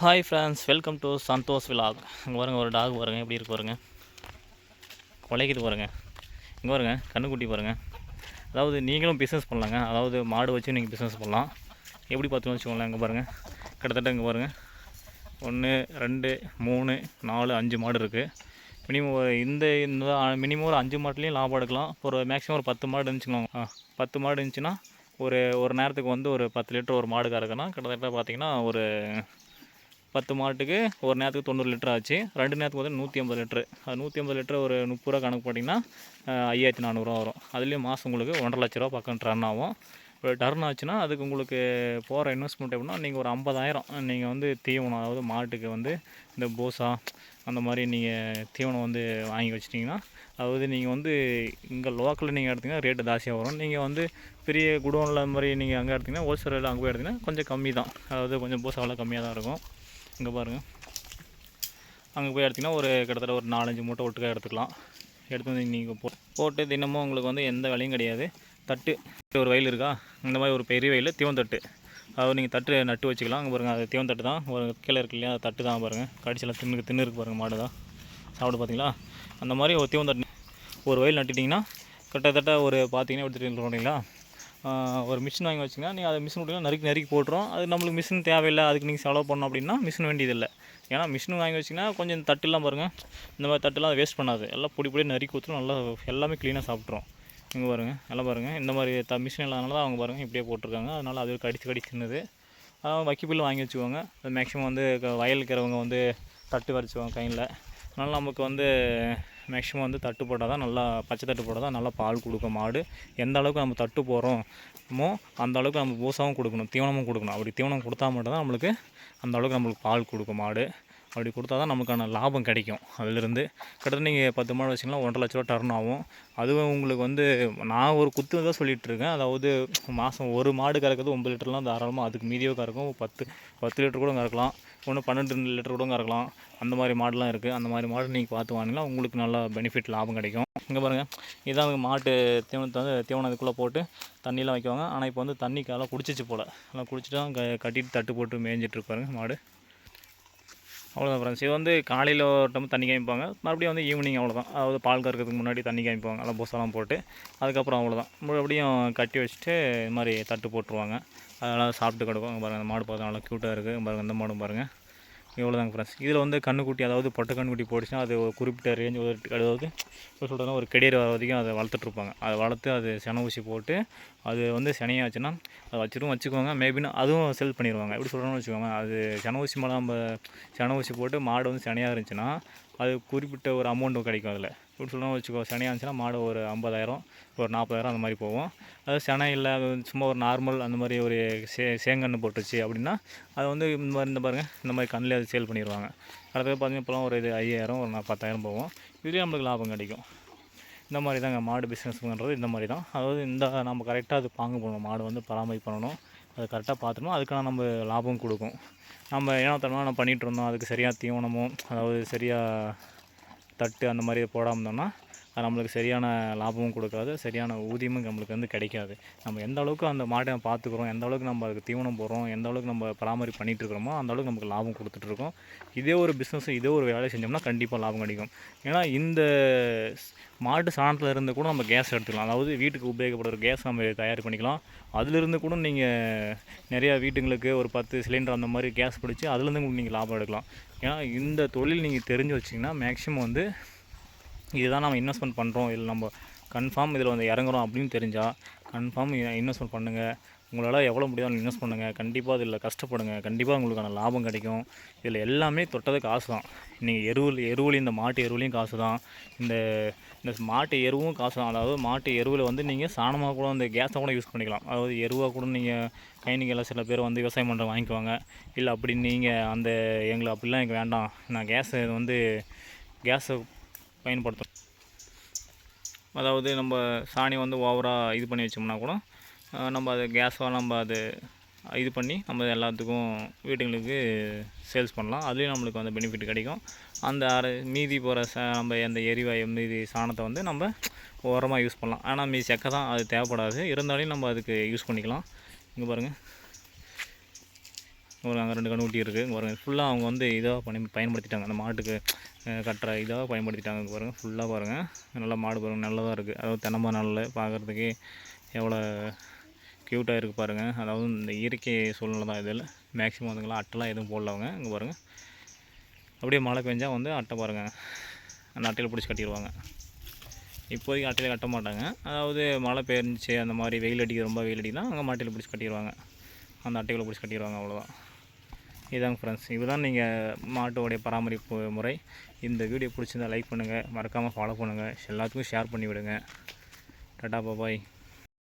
Hi friends welcome to Santhosh vlog இங்கே பாருங்கள் ஒரு டாக் பாருங்க எப்படி இருக்கு பாருங்க. குலைக்குது பாருங்க. இங்கே பாருங்கள் கண்ணுக்குட்டி பாருங்க. அதாவது நீங்களும் பிஸ்னஸ் பண்ணலாங்க. அதாவது மாடு வச்சு நீங்கள் பிஸ்னஸ் பண்ணலாம். எப்படி பார்த்துன்னு வச்சுக்கோங்களேன் இங்கே பாருங்கள் கிட்டத்தட்ட இங்கே பாருங்கள் ஒன்று ரெண்டு மூணு நாலு அஞ்சு மாடு இருக்குது மினிமம் ஒரு இந்த இந்த மினிமம் ஒரு அஞ்சு மாட்டுலேயும் லாபம் எடுக்கலாம். ஒரு மேக்ஸிமம் ஒரு பத்து மாடு இருந்துச்சுங்களா பத்து மாடு இருந்துச்சுன்னா ஒரு ஒரு நேரத்துக்கு வந்து ஒரு பத்து லிட்டர் ஒரு மாடு கறக்குன்னா கிட்டத்தட்ட பார்த்தீங்கன்னா ஒரு பத்து மாட்டுக்கு ஒரு நேரத்துக்கு தொண்ணூறு லிட்டர் ஆச்சு. ரெண்டு நேரத்துக்கு வந்து நூற்றி ஐம்பது லிட்ரு அது நூற்றி ஐம்பது லிட்டர் ஒரு முப்பது ரூபா கணக்கு போட்டிங்கன்னா ஐயாயிரத்தி நானூறுரூவா வரும். அதுலேயும் மாதம் உங்களுக்கு ஒன்றரை லட்ச ரூபா பக்கம் டர்ன் ஆகும். இப்போ டர்ன் ஆச்சுன்னா அதுக்கு உங்களுக்கு போகிற இன்வெஸ்ட்மெண்ட் எப்படின்னா நீங்கள் ஒரு ஐம்பதாயிரம் நீங்கள் வந்து தீவனம் அதாவது மாட்டுக்கு வந்து இந்த போசா அந்த மாதிரி நீங்கள் தீவனம் வந்து வாங்கி வச்சிட்டிங்கன்னா அதாவது நீங்கள் வந்து இங்கே லோக்கலில் நீங்கள் எடுத்தீங்கன்னா ரேட்டு ஜாஸ்தியாக வரும். நீங்கள் வந்து பெரிய குடோனில் மாதிரி நீங்கள் அங்கே எடுத்தீங்கன்னா ஹோல்சேலில் அங்கே போய் எடுத்திங்கன்னா கொஞ்சம் கம்மி தான். அதாவது கொஞ்சம் போசா விலை கம்மியாக தான் இருக்கும். இங்கே பாருங்கள் அங்கே போய் எடுத்திங்கன்னா ஒரு கிட்டத்தட்ட ஒரு நாலஞ்சு மூட்டை ஒட்டுக்காக எடுத்துக்கலாம். எடுத்து வந்து நீங்கள் போ போட்டு தினமும் உங்களுக்கு வந்து எந்த வேலையும் கிடையாது. தட்டு ஒரு வயல் இருக்கா? இந்த மாதிரி ஒரு பெரிய வயல் தீவந்தட்டு அதாவது நீங்கள் தட்டு நட்டு வச்சுக்கலாம். அங்கே பாருங்கள் அது தீவன் தட்டு தான். ஒரு கீழே இருக்கு இல்லையா அது தட்டு தான் பாருங்கள் கடிச்செல்லாம் தின்னு தின்னு இருக்கு பாருங்கள் மாடு தான். சாப்பிட பார்த்தீங்களா அந்த மாதிரி ஒரு தீவந்தட்டு ஒரு வயல் நட்டுட்டிங்கன்னா கிட்டத்தட்ட ஒரு பார்த்தீங்கன்னா எடுத்துகிட்டு சொல்கிறீங்களா ஒரு மிஷின் வாங்கி வச்சிங்கன்னா நீங்கள் அதை மிஷின் விட்டிங்கன்னா நறுக்கி நறுக்கி போட்டுரும். அது நம்மளுக்கு மிஷின் தேவையில்லை அதுக்கு நீங்கள் செலவு பண்ணணும் அப்படின்னா மிஷின் வேண்டியதில்லை. ஏன்னா மிஷின் வாங்கி வச்சிங்கன்னா கொஞ்சம் இந்த தட்டுலாம் பாருங்கள் இந்த மாதிரி தட்டுலாம் வேஸ்ட் பண்ணாது. எல்லாம் பொடி பொடி நறுக்கி ஊற்றும் நல்லா எல்லாமே க்ளீனாக சாப்பிட்ரும் இங்கே பாருங்கள் எல்லாம் பாருங்கள் இந்த மாதிரி த மிஷின் இல்லாதனால தான் அவங்க பாருங்கள் இப்படியே போட்டிருக்காங்க. அதனால் அது கடிச்சு கடிச்சு தின்னுது. வக்கி புல் வாங்கி வச்சுக்கோங்க. அது மேக்ஸிமம் வந்து வயலுக்கிறவங்க வந்து தட்டு வரைச்சிவாங்க கையில். அதனால் நமக்கு வந்து மேக்ஸிமம் வந்து தட்டு போட்டால் தான் நல்லா பச்சை தட்டு போட்டால் தான் நல்லா பால் கொடுக்கும் மாடு. எந்த அளவுக்கு நம்ம தட்டு போகிறோமோ அந்த அளவுக்கு நம்ம பூசாவும் கொடுக்கணும் தீவனமும் கொடுக்கணும். அப்படி தீவனம் கொடுத்தா மட்டும் தான் நம்மளுக்கு அந்த அளவுக்கு நம்மளுக்கு பால் கொடுக்கும் மாடு. அப்படி கொடுத்தா தான் நமக்கான லாபம் கிடைக்கும். அதிலிருந்து கிட்டத்தட்ட நீங்கள் பத்து மாடு வச்சிங்கன்னா ஒன்றரை லட்ச ரூபா டர்ன் ஆகும். அதுவும் உங்களுக்கு வந்து நான் ஒரு குத்து தான் சொல்லிகிட்ருக்கேன் இருக்கேன். அதாவது மாதம் ஒரு மாடு கறக்கிறது ஒம்பது லிட்டர்லாம் தாராளமாக அதுக்கு மீதியோ கறக்கும். பத்து பத்து லிட்டர் கூட கறக்கலாம். ஒன்று பன்னெண்டு லிட்டர் கூட கறக்கலாம். அந்த மாதிரி மாடுலாம் இருக்குது அந்த மாதிரி மாடு நீங்கள் பார்த்து வாங்கினா உங்களுக்கு நல்லா பெனிஃபிட் லாபம் கிடைக்கும். இங்கே பாருங்கள் இதான் மாட்டு தீவனத்தை வந்து தீவனம் அதுக்குள்ளே போட்டு தண்ணியெலாம் வைக்குவாங்க. ஆனால் இப்போ வந்து தண்ணி காலம் குடிச்சிச்சு போல். எல்லாம் குடிச்சிட்டு க கட்டிட்டு தட்டு போட்டு மேய்ஞ்சிட்டு இருப்பாருங்க மாடு. அவ்வளோதான் ஃப்ரெண்ட்ஸ் இது வந்து காலையில் ஒரு டைம் தண்ணி காமிப்பாங்க. மறுபடியும் வந்து ஈவினிங் அவ்வளோதான் அதாவது பால் கறக்கிறதுக்கு முன்னாடி தண்ணி காமிப்பாங்க. நல்லா பூசெல்லாம் போட்டு அதுக்கப்புறம் அவ்வளோதான் மறுபடியும் கட்டி வச்சுட்டு இது மாதிரி தட்டு போட்டுருவாங்க. அதெல்லாம் சாப்பிட்டு கிடக்கும். பாருங்கள் அந்த மாடு பார்த்தா நல்லா க்யூட்டாக இருக்குது பாருங்கள் இந்த மாடும் பாருங்கள் இவ்வளோதாங்க ஃப்ரெண்ட்ஸ் இதில் வந்து கண்ணுக்குட்டி அதாவது பொட்டை கண்ணுக்குட்டி போட்டுச்சுன்னா அது ஒரு குறிப்பிட்ட ரேஞ்ச் ஒரு அதாவது இப்போ சொல்கிறதுனா ஒரு கெடியர் வர வரைக்கும் அதை வளர்த்துட்ருப்பாங்க அதை வளர்த்து அது சென ஊசி போட்டு அது வந்து செனையாச்சுன்னா அதை வச்சுருவோம் வச்சுக்கோங்க. மேபின்னு அதுவும் செல் பண்ணிடுவாங்க எப்படி சொல்கிறோன்னு வச்சுக்கோங்க. அது சென ஊசி மேலே நம்ம சென ஊசி போட்டு மாடு வந்து செனையாக இருந்துச்சுன்னா அது குறிப்பிட்ட ஒரு அமௌண்ட்டும் கிடைக்கும் அதில். இப்படி வச்சுக்கோ சினையாக இருந்துச்சுன்னா மாடு ஒரு ஐம்பதாயிரம் ஒரு நாற்பதாயிரம் அந்த மாதிரி போகும். அதாவது சினை இல்லை அது சும்மா ஒரு நார்மல் அந்த மாதிரி ஒரு சே சேங்கன்று போட்டுச்சு அப்படின்னா அது வந்து இந்த மாதிரி இந்த பாருங்கள் இந்த மாதிரி கண்ணில் அது சேல் பண்ணிடுவாங்க. அடுத்தது பார்த்தீங்கன்னா இப்போலாம் ஒரு இது ஐயாயிரம் ஒரு பத்தாயிரம் போகும். இதுலேயும் நம்மளுக்கு லாபம் கிடைக்கும். இந்த மாதிரி தாங்க மாடு பிஸ்னஸ் பண்ணுறது இந்த மாதிரி தான். அதாவது இந்த நம்ம கரெக்டாக அது பாங்கு பண்ணணும் மாடு வந்து பராமரிப்பு பண்ணணும். அதை கரெக்டாக பார்த்துக்கணும். அதுக்கான நம்ம லாபம் கொடுக்கும். நம்ம ஏனோத்தனமாக நம்ம பண்ணிகிட்டு இருந்தோம். அதுக்கு சரியாக தீவனமும் அதாவது சரியாக தட்டு அந்த மாதிரி போடாமல் இருந்தோம்னா அது நம்மளுக்கு சரியான லாபமும் கொடுக்காது சரியான ஊதியமும் நம்மளுக்கு வந்து கிடைக்காது. நம்ம எந்த அளவுக்கு அந்த மாட்டை பார்த்துக்குறோம் எந்த அளவுக்கு நம்ம அதுக்கு தீவனம் போடுறோம் எந்த அளவுக்கு நம்ம பராமரிப்பு பண்ணிகிட்டு இருக்கிறோமோ அந்த அளவுக்கு நமக்கு லாபம் கொடுத்துட்ருக்கோம் இதே ஒரு பிஸ்னஸ் இதே ஒரு வேலையை செஞ்சோம்னா கண்டிப்பாக லாபம் கிடைக்கும். ஏன்னா இந்த மாட்டு சாணத்தில் இருந்து கூட நம்ம கேஸ் எடுத்துக்கலாம். அதாவது வீட்டுக்கு உபயோகப்படுற கேஸ் நம்ம தயார் பண்ணிக்கலாம். அதிலிருந்து கூட நீங்கள் நிறையா வீட்டுங்களுக்கு ஒரு பத்து சிலிண்டர் அந்த மாதிரி கேஸ் பிடிச்சி அதுலேருந்து கூட நீங்கள் லாபம் எடுக்கலாம். ஏன்னா இந்த தொழில் நீங்கள் தெரிஞ்சு வச்சிங்கன்னா மேக்ஸிமம் வந்து இதுதான் நம்ம இன்வெஸ்ட்மெண்ட் பண்ணுறோம் இல்லை நம்ம கன்ஃபார்ம் இதில் வந்து இறங்குறோம் அப்படின்னு தெரிஞ்சால் கன்ஃபார்ம் இன்வெஸ்ட்மெண்ட் பண்ணுங்கள் உங்களால் எவ்வளோ முடியும் இன்வெஸ்ட் பண்ணுங்கள் கண்டிப்பாக இதில் கஷ்டப்படுங்க. கண்டிப்பாக உங்களுக்கான லாபம் கிடைக்கும். இதில் எல்லாமே தொட்டது காசு தான் நீங்கள் எருவில் எருவில் இந்த மாட்டு எருவிலையும் காசு தான் இந்த இந்த மாட்டு எருவும் காசு தான் அதாவது மாட்டு எருவில் வந்து நீங்கள் சாணமாக கூட அந்த கேஸை கூட யூஸ் பண்ணிக்கலாம். அதாவது எருவாக கூட நீங்கள் கைனிக்கெல்லாம் சில பேர் வந்து விவசாயம் பண்ணுற வாங்கிக்குவாங்க. இல்லை அப்படி நீங்கள் அந்த எங்களை அப்படிலாம் எனக்கு வேண்டாம். நான் கேஸை வந்து கேஸை பயன்படுத்தணும் அதாவது நம்ம சாணி வந்து ஓவராக இது பண்ணி வச்சோம்னா கூட நம்ம அது கேஸாக நம்ம அது இது பண்ணி நம்ம எல்லாத்துக்கும் வீட்டுங்களுக்கு சேல்ஸ் பண்ணலாம். அதுலேயும் நம்மளுக்கு வந்து பெனிஃபிட் கிடைக்கும். அந்த அரை மீதி போகிற ச நம்ம அந்த எரிவாயு மீதி சாணத்தை வந்து நம்ம ஓரமாக யூஸ் பண்ணலாம். ஆனால் மீதி செக்க தான் அது தேவைப்படாது. இருந்தாலும் நம்ம அதுக்கு யூஸ் பண்ணிக்கலாம். இங்கே பாருங்கள் ஒரு அங்கே ரெண்டு கண்ணுக்குட்டி இருக்குது இங்கே ஃபுல்லாக அவங்க வந்து இதாக பண்ணி பயன்படுத்திட்டாங்க. அந்த மாட்டுக்கு கட்டுற இதாக பயன்படுத்திட்டாங்க. பாருங்கள் ஃபுல்லாக பாருங்கள் நல்லா மாடு பாருங்கள் நல்லதாக இருக்குது அதாவது தென்னமர நல்ல பார்க்குறதுக்கே எவ்வளோ க்யூட்டாக இருக்குது பாருங்கள். அதாவது இந்த இயற்கை சூழ்நிலை தான் இதில் மேக்ஸிமம் அதுங்களாம் அட்டைலாம் எதுவும் போடலவங்க. இங்கே பாருங்கள் அப்படியே மழை பெஞ்சால் வந்து அட்டை பாருங்கள் அந்த அட்டையில் பிடிச்சி கட்டிடுவாங்க. இப்போதைக்கு அட்டையில் கட்ட மாட்டாங்க. அதாவது மழை பெஞ்சிச்சு அந்த மாதிரி வெயில் அடிக்க ரொம்ப வெயில் அடிக்கலாம் அங்கே மாட்டையில் பிடிச்சி கட்டிடுவாங்க. அந்த அட்டைகளை பிடிச்சி கட்டிடுவாங்க அவ்வளோதான் இதாங்க ஃப்ரெண்ட்ஸ் இதுதான் நீங்கள் மாட்டோடைய பராமரிப்பு முறை. இந்த வீடியோ பிடிச்சிருந்தா லைக் பண்ணுங்கள் மறக்காமல் ஃபாலோ பண்ணுங்கள் எல்லாத்துக்கும் ஷேர் பண்ணி விடுங்க பாபாய்